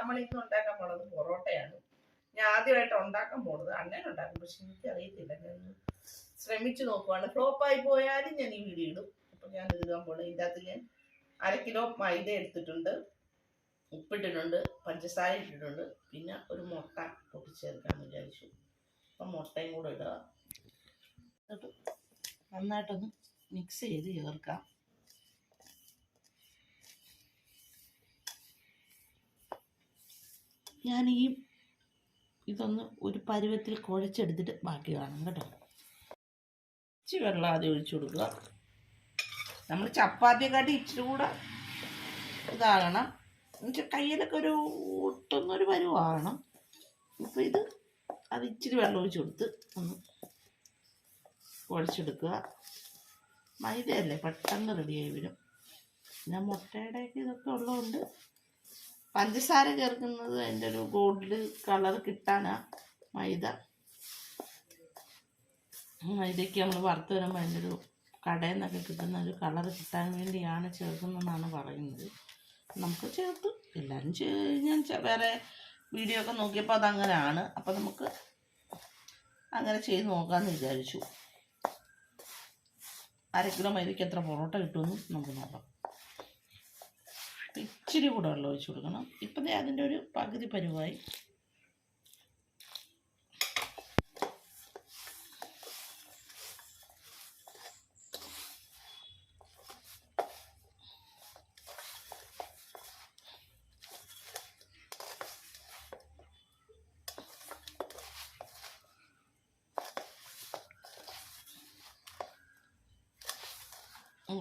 നമ്മൾ ഉണ്ടാക്കാൻ പോണത് പൊറോട്ടയാണ്. ഞാൻ ആദ്യമായിട്ട് ഉണ്ടാക്കാൻ പോണത് അണ്ണൻ ഉണ്ടാക്കും പക്ഷെ എനിക്ക് അറിയത്തില്ല ഞാൻ ശ്രമിച്ചു നോക്കുവാണ്. ഫ്ലോപ്പായി പോയാലും ഞാൻ ഈ വീഡിയോ ഇടും. അപ്പൊ ഞാൻ എഴുതാൻ പോണത് ഇതിന്റെ അകത്ത് ഞാൻ അര കിലോ മൈദ എടുത്തിട്ടുണ്ട്. ഉപ്പിട്ടിട്ടുണ്ട്. പഞ്ചസാര ഇട്ടിട്ടുണ്ട്. പിന്നെ ഒരു മുട്ട പൊട്ടിച്ചേർക്കാൻ വിചാരിച്ചു. അപ്പം മുട്ടയും കൂടെ ഇടുക നന്നായിട്ടൊന്ന് മിക്സ് ചെയ്ത് ചേർക്കാം. ഞാൻ ഈ ഇതൊന്ന് ഒരു പരുവത്തിൽ കുഴച്ചെടുത്തിട്ട് ബാക്കി കാണാം കേട്ടോ. ഇച്ചിരി വെള്ളം ആദ്യം ഒഴിച്ചു കൊടുക്കുക. നമ്മൾ ചപ്പാത്തിയെക്കാട്ടി ഇച്ചിരി കൂടെ ഇതാകണം. എന്നുവെച്ചാൽ കയ്യിലൊക്കെ ഒരു ഒട്ടുന്നൊരു പരുവാകണം ഇപ്പോൾ ഇത് അത് ഇച്ചിരി വെള്ളം ഒഴിച്ച് കൊടുത്ത് ഒന്ന് കുഴച്ചെടുക്കുക. മൈദയല്ലേ? പെട്ടെന്ന് റെഡിയായി വരും. പിന്നെ മുട്ടയുടെയൊക്കെ ഇതൊക്കെ ഉള്ളതുകൊണ്ട് പഞ്ചസാര ചേർക്കുന്നത് അതിന്റെ ഒരു ഗോൾഡ് കളർ കിട്ടാനാ മൈദ. മൈദയ്ക്ക് നമ്മൾ വറുത്ത് വരുമ്പോൾ അതിന്റെ ഒരു കടയിൽ നിന്നൊക്കെ കിട്ടുന്ന ഒരു കളർ കിട്ടാൻ വേണ്ടിയാണ് ചേർക്കുന്നതെന്നാണ് പറയുന്നത്. നമുക്ക് ചേർത്ത് എല്ലാവരും ഞാൻ വേറെ വീഡിയോ ഒക്കെ നോക്കിയപ്പോൾ അതങ്ങനെയാണ്. അപ്പോൾ നമുക്ക് അങ്ങനെ ചെയ്ത് നോക്കാമെന്ന് വിചാരിച്ചു. അര കിലോ മൈദയ്ക്ക് എത്ര പൊറോട്ട കിട്ടുമെന്ന് നമുക്ക് നോക്കാം. ഇച്ചിരി കൂടെ വെള്ളം ഒഴിച്ച് കൊടുക്കണം. ഇപ്പം അതിന്റെ ഒരു പകുതി പരുവായി.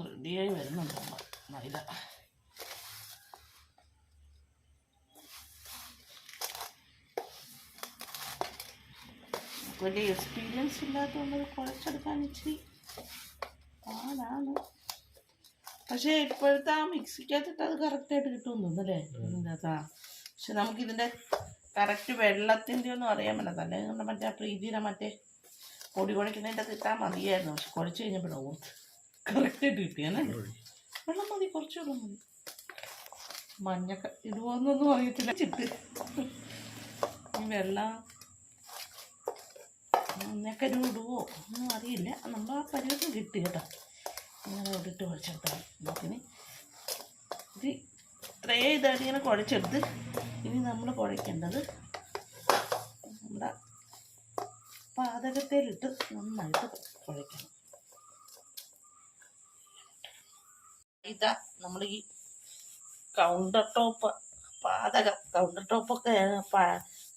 റെഡിയായി വരുന്നുണ്ട് മൈദ. വലിയ എക്സ്പീരിയൻസ് ഇല്ലാത്തതുകൊണ്ട് കുഴച്ചെടുക്കാൻ ഇച്ചിരി പാടാണ്. പക്ഷേ ഇപ്പോഴത്തെ ആ മിക്സിക്കകത്തിട്ട് അത് കറക്റ്റായിട്ട് കിട്ടുമെന്ന് തോന്നുന്നല്ലേ ഇതിനകത്താ പക്ഷെ നമുക്കിതിന്റെ കറക്റ്റ് വെള്ളത്തിന്റെ ഒന്നും അറിയാൻ പറ്റാത്ത അല്ലെങ്കിൽ നമ്മുടെ മറ്റേ ആ പ്രീതിയുടെ മറ്റേ പൊടി കുഴക്കുന്നതിന്റെ കിട്ടാൻ മതിയായിരുന്നു. പക്ഷെ കുഴച്ച് കഴിഞ്ഞപ്പോഴാണ് ഓർത്ത് കറക്റ്റായിട്ട് കിട്ടിയാണ് വെള്ളം മതി കുറച്ച് വെള്ളം മതി. മഞ്ഞക്ക ഇതുപോലൊന്നും അറിയത്തില്ല. ചിട്ട് ഈ വെള്ളം മഞ്ഞക്ക ഇടുവോ ഒന്നും അറിയില്ല. നമ്മൾ ആ പരുവത്തിന് കിട്ടി കേട്ടോ. ഇങ്ങനെ ഇട്ടിട്ട് കുഴച്ചെടുത്താൽ നോക്കിന് ഇത് ഇത്രേ ഇതായിട്ട് ഇങ്ങനെ കുഴച്ചെടുത്ത് ഇനി നമ്മൾ കുഴക്കേണ്ടത് നമ്മുടെ പാതകത്തേലിട്ട് നന്നായിട്ട് കുഴക്കണം. ഇതാ നമ്മൾ ഈ കൗണ്ടർ ടോപ്പ് പാതകം കൗണ്ടർ ടോപ്പൊക്കെ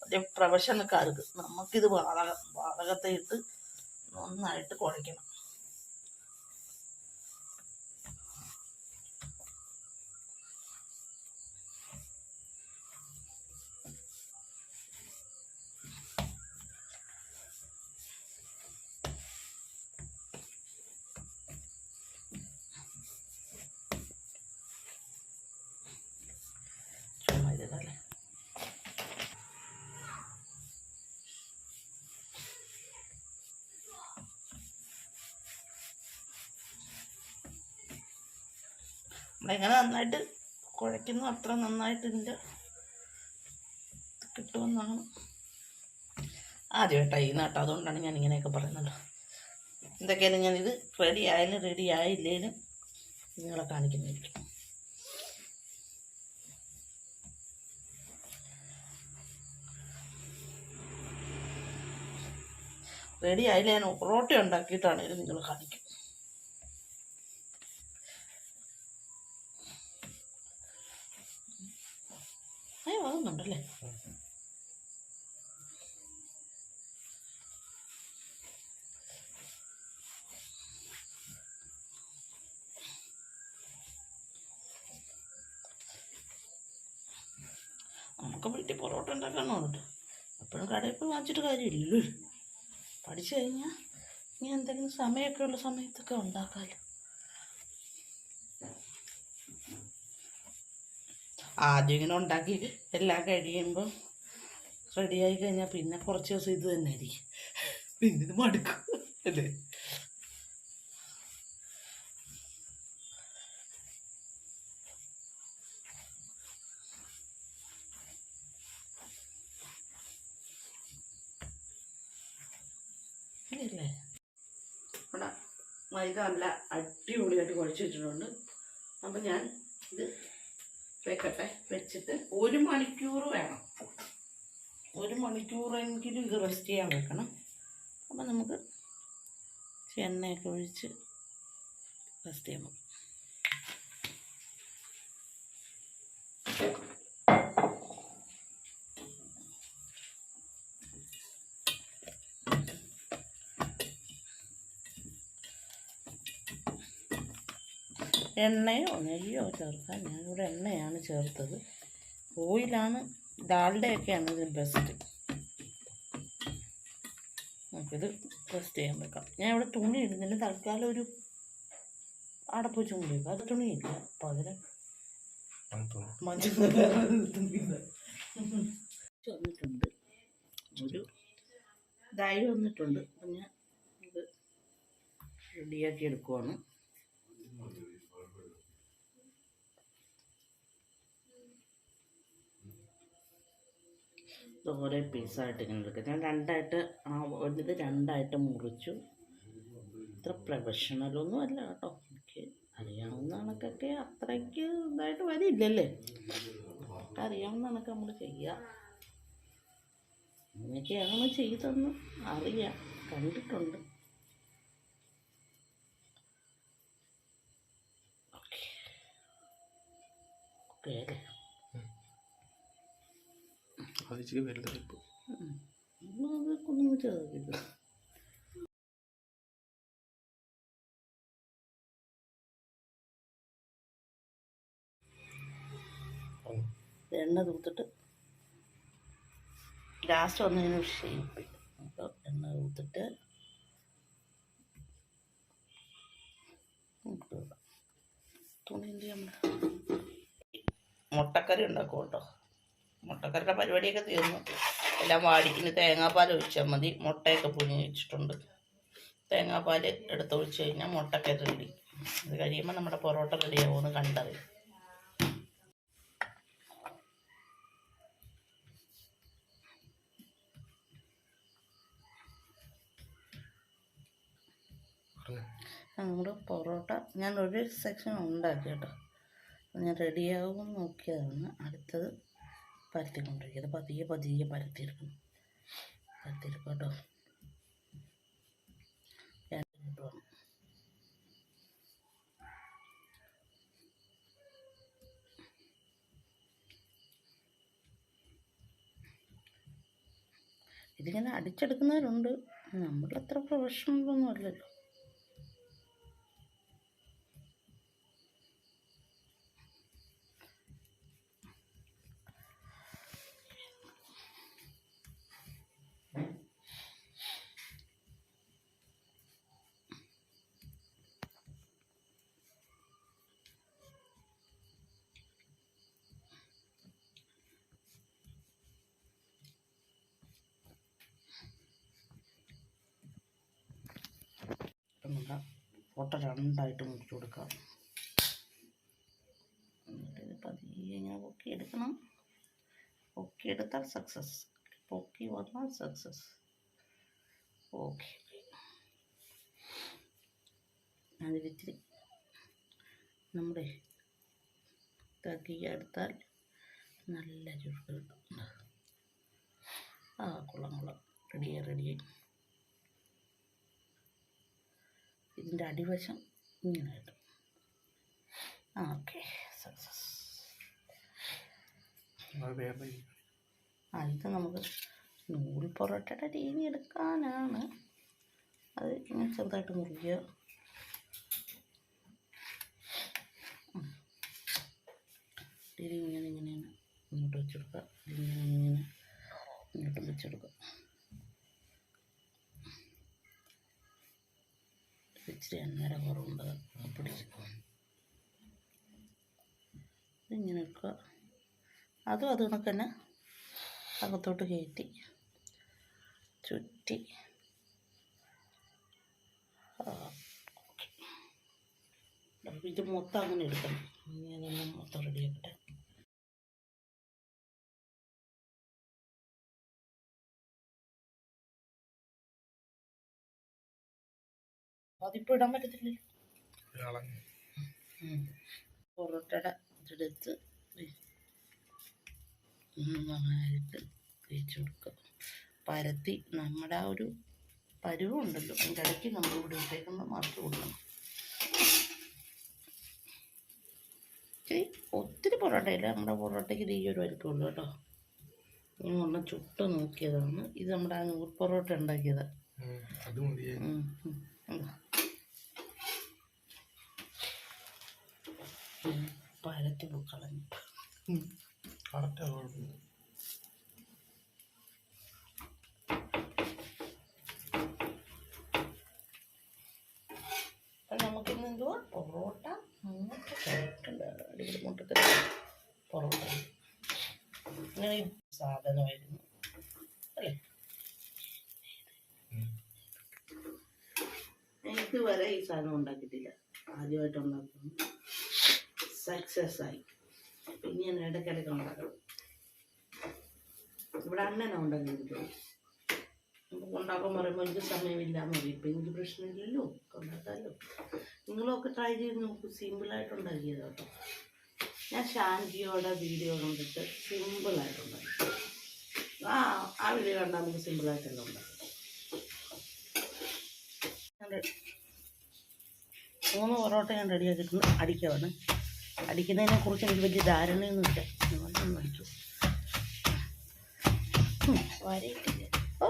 മറ്റേ പ്രൊഫഷണൽക്കാർക്ക് നമുക്കിത് വാതക വാതകത്തെ ഇട്ട് നന്നായിട്ട് കുഴയ്ക്കണം. നമ്മളെങ്ങനെ നന്നായിട്ട് കുഴയ്ക്കുന്നു അത്ര നന്നായിട്ട് ഇതിന്റെ കിട്ടുമെന്നാണ്. ആദ്യമായിട്ട് ഈ കേട്ടോ അതുകൊണ്ടാണ് ഞാൻ ഇങ്ങനെയൊക്കെ പറയുന്നത്. എന്തൊക്കെയാണ് ഞാൻ ഇത് റെഡി ആയാലും റെഡി ആയില്ലേലും നിങ്ങളെ കാണിക്കുന്നതായിരിക്കും. റെഡി ആയില്ല ഞാൻ പൊറോട്ട ഉണ്ടാക്കിയിട്ടാണെങ്കിലും നിങ്ങൾ കാണിക്കും ആകുന്നുണ്ടല്ലേ നമുക്ക് വീട്ടിൽ പൊറോട്ട ഉണ്ടാക്കാനോ കേട്ടോ കടയിൽ പോയി വാങ്ങിച്ചിട്ട് കാര്യമില്ലല്ലോ. പഠിച്ചു കഴിഞ്ഞാൽ ഇനി എന്തെങ്കിലും സമയമൊക്കെ ഉള്ള സമയത്തൊക്കെ ഉണ്ടാക്കാമല്ലോ ആദ്യം ഇങ്ങനെ ഉണ്ടാക്കി എല്ലാം കഴിയുമ്പോൾ റെഡിയായി കഴിഞ്ഞാൽ പിന്നെ കുറച്ച് ദിവസം ഇത് തന്നെ ആയിരിക്കും. പിന്നെ ഇത് മടുക്കും അല്ലേ? മൈദ നല്ല അടിപൊളിയായിട്ട് കുഴച്ച് വെച്ചിട്ടുണ്ട്. അപ്പം ഞാൻ ഇത് വെക്കട്ടെ. വെച്ചിട്ട് ഒരു മണിക്കൂർ വേണം. ഒരു മണിക്കൂറെങ്കിലും ഇത് റെസ്റ്റ് ചെയ്യാൻ വെക്കണം. അപ്പം നമുക്ക് എണ്ണയൊക്കെ ഒഴിച്ച് റെസ്റ്റ് ചെയ്യാൻ എണ്ണയോ? നെയ്യോ ചേർക്കാം ഞാനിവിടെ എണ്ണയാണ് ചേർത്തത്. ഓയിലാണ് ഡാൽഡയൊക്കെയാണ് ഇതിന് ബെസ്റ്റ് നമുക്കിത് റെസ്റ്റ് ചെയ്യാൻ വെക്കാം. ഞാൻ ഇവിടെ തുണി ഇടുന്നതിന് തൽക്കാലം ഒരു അടപ്പ് വെച്ച് കൊണ്ട് വെക്കാം അത് തുണിയില്ല. പകരം മഞ്ഞൾ വന്നിട്ടുണ്ട്. ഒരു ഇതായി വന്നിട്ടുണ്ട്. അപ്പം ഞാൻ ഇത് റെഡിയാക്കി എടുക്കുവാണ്. ഇത് ഓരോ പീസായിട്ട് ഇങ്ങനെ എടുക്കുക ഞാൻ രണ്ടായിട്ട് ആ ഇത് രണ്ടായിട്ട് മുറിച്ചു. ഇത്ര പ്രൊഫഷണലൊന്നും അല്ല കേട്ടോ. എനിക്ക് അറിയാവുന്ന കണക്കൊക്കെ അത്രയ്ക്ക് ഇതായിട്ട് വരില്ലല്ലേ? അറിയാവുന്ന കണക്ക് നമ്മൾ ചെയ്യുക അങ്ങനെയൊക്കെയാണ് ചെയ്തെന്ന് അറിയാം. കണ്ടിട്ടുണ്ട്. ഓക്കെ. ഓക്കെ അല്ലേ? അത് വരുന്നത് എണ്ണ തൂത്തിട്ട് ലാസ്റ്റ് വന്നതിന് ഷേപ്പ് എണ്ണ തൂത്തിട്ട് തുണി എന്ത് ചെയ്യാൻ മുട്ടക്കറി ഉണ്ടാക്കും കേട്ടോ മുട്ടക്കറിയുടെ പരിപാടിയൊക്കെ തീർന്നു. എല്ലാം വാടി. ഇനി തേങ്ങാപ്പാൽ ഒഴിച്ചാൽ മതി. മുട്ടയൊക്കെ പുഴുങ്ങി വെച്ചിട്ടുണ്ട്. തേങ്ങാപ്പാൽ എടുത്ത് ഒഴിച്ച് കഴിഞ്ഞാൽ മുട്ടയ്ക്ക് റെഡി. അത് കഴിയുമ്പോൾ നമ്മുടെ പൊറോട്ട റെഡിയാവുമെന്ന് കണ്ടറിയാം. നമ്മുടെ പൊറോട്ട ഞാൻ ഒരു സെക്ഷൻ ഉണ്ടാക്കി കേട്ടോ ഞാൻ റെഡിയാകും നോക്കിയതാണ്. അടുത്തത് പരത്തിക്കൊണ്ടിരിക്കുക അത് പതിയെ പതിയെ പരത്തിയെടുക്കണം പരത്തിയെടുക്കും. കേട്ടോ രണ്ട് മിനിറ്റ് വേണം ഇതിങ്ങനെ അടിച്ചെടുക്കുന്നവരുണ്ട്. നമ്മളത്ര പ്രൊഫഷണലൊന്നും അല്ലല്ലോ ഫോട്ടോ രണ്ടായിട്ട് മുറിച്ച് കൊടുക്കാം. എന്നിട്ട് ഇത് പതിയെ ഇങ്ങനെ പൊക്കി എടുത്താൽ സക്സസ് പൊക്കി വന്നാൽ സക്സസ് ഓക്കെ അതിലിത്തിരി നമ്മുടെ ഇതാക്കി എടുത്താൽ നല്ല ചുരുക്ക് കിട്ടും. ആ കുളങ്ങളും കൊള്ളാം. റെഡിയായി റെഡിയായി ഇതിന്റെ അടിവശം ഇങ്ങനെ കിട്ടും. ആ ഓക്കെ. സക്സസ്. അത് നമുക്ക് നൂൽ പൊറോട്ടയുടെ രീതി എടുക്കാനാണ്. അത് ഇങ്ങനെ ചെറുതായിട്ട് മുറിക്കുക. ഇങ്ങനെ ഇങ്ങനെയാണ് ഇങ്ങോട്ട് വെച്ചെടുക്കുക. ഇതിങ്ങനെ ഇങ്ങനെ ഇങ്ങോട്ട് വെച്ചെടുക്കുക. ഇച്ചിരി എണ്ണയുടെ കുറവുണ്ട്. അത് ഇങ്ങനെ വെക്കുക അതും അത് കണക്ക് തന്നെ അകത്തോട്ട് കയറ്റി ചുറ്റി. ഇത് മൊത്തം അങ്ങനെ എടുക്കണം. ഇങ്ങനെ മൊത്തം റെഡിയാക്കട്ടെ അതിപ്പോൾ ഇടാൻ പറ്റത്തില്ല ഇളങ്ങി പൊറോട്ടയുടെ ഇതെടുത്ത് നന്നായിട്ട് തേച്ച് കൊടുക്കുക പരത്തി നമ്മുടെ ആ ഒരു പരുവുണ്ടല്ലോ അതിന്റെ ഇടയ്ക്ക് നമ്മൾ ഇവിടെ ഇട്ടേക്കുമ്പോൾ മാത്രം കൊടുക്കണം. ഇച്ചിരി ഒത്തിരി പൊറോട്ടയില്ല നമ്മുടെ പൊറോട്ടയ്ക്ക് ഈ ഒരു വലിപ്പമുള്ളൂ കേട്ടോ. ഞാൻ ഒന്ന് ചുട്ട് നോക്കിയതാണ്. ഇത് നമ്മുടെ ആ നൂറ് പൊറോട്ട ഉണ്ടാക്കിയത് അത് മതിയെ ഉം, ഉം, ഉം. ഉം, പരത്തി കളഞ്ഞു കറക്റ്റാ കുഴപ്പമില്ല അപ്പം നമുക്കിന്ന് എന്തുവാ പൊറോട്ട മുട്ടക്കറിട്ടുണ്ട് അടിപൊളി മുട്ടക്കറി പൊറോട്ട ഇങ്ങനെ ഈ സാധനമായിരുന്നു. അല്ലേ? ഇതുവരെ ഈ സാധനം ഉണ്ടാക്കിയിട്ടില്ല. ആദ്യമായിട്ട് ഉണ്ടാക്കുന്നു സക്സസ് ആയി പിന്നെ ഞാൻ ഇടയ്ക്കിടയ്ക്ക് ഉണ്ടാക്കണം ഇവിടെ ഉണ്ടാക്കിയിരിക്കുന്നത്. നമുക്ക് ഉണ്ടാക്കാൻ പറയുമ്പോൾ എനിക്ക് സമയമില്ല എന്ന് പറയും. ഇപ്പം എനിക്ക് പ്രശ്നമില്ലല്ലോ. ഉണ്ടാക്കാമല്ലോ നിങ്ങളൊക്കെ ട്രൈ ചെയ്ത് നോക്കൂ. സിമ്പിളായിട്ട് ഉണ്ടാക്കിയത് കേട്ടോ. ഞാൻ ഷാൻജിയോടെ വീഡിയോ കണ്ടിട്ട് സിമ്പിളായിട്ട് ഉണ്ടാക്കി ആ ആ വീഡിയോ കണ്ടാൽ നമുക്ക് സിമ്പിളായിട്ടല്ല ഉണ്ടാക്കാം മൂന്ന് പൊറോട്ട ഞാൻ റെഡിയാക്കിയിട്ടുണ്ട് അടിക്കാണ് അടിക്കുന്നതിനെ കുറിച്ച് എനിക്ക് വലിയ ധാരണയൊന്നുമില്ല. നിങ്ങളൊന്നും അടിക്കും ഉം, വരയിട്ടില്ല? ഓ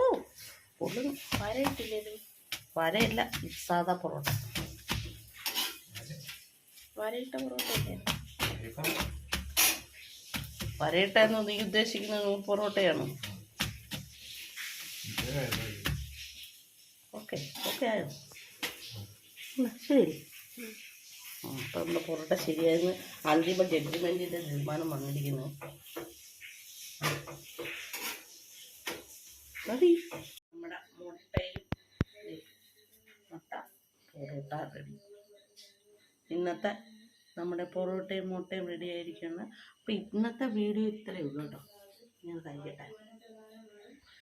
പൊള്ളുന്നു. വരയിട്ടില്ലല്ലോ വരയില്ല. സാധാ പൊറോട്ട. വരയിട്ട പൊറോട്ട അല്ലേ വരയിട്ട എന്ന് നീ ഉദ്ദേശിക്കുന്നത് പൊറോട്ടയാണ്? ഓക്കെ ഓക്കെ ആയോ? ശരി. അപ്പം നമ്മുടെ പൊറോട്ട ശരിയായിരുന്നു അന്തിമ ജഡ്ജ്മെന്റിന്റെ തീരുമാനം വന്നിരിക്കുന്നു. മതി. നമ്മുടെ മുട്ടയും മുട്ട പൊറോട്ട റെഡി ഇന്നത്തെ നമ്മുടെ പൊറോട്ടയും മുട്ടയും റെഡി ആയിരിക്കുകയാണ് അപ്പം ഇന്നത്തെ വീഡിയോ ഇത്രയേ ഉള്ളൂ കേട്ടോ. ഞാൻ കഴിക്കട്ടെ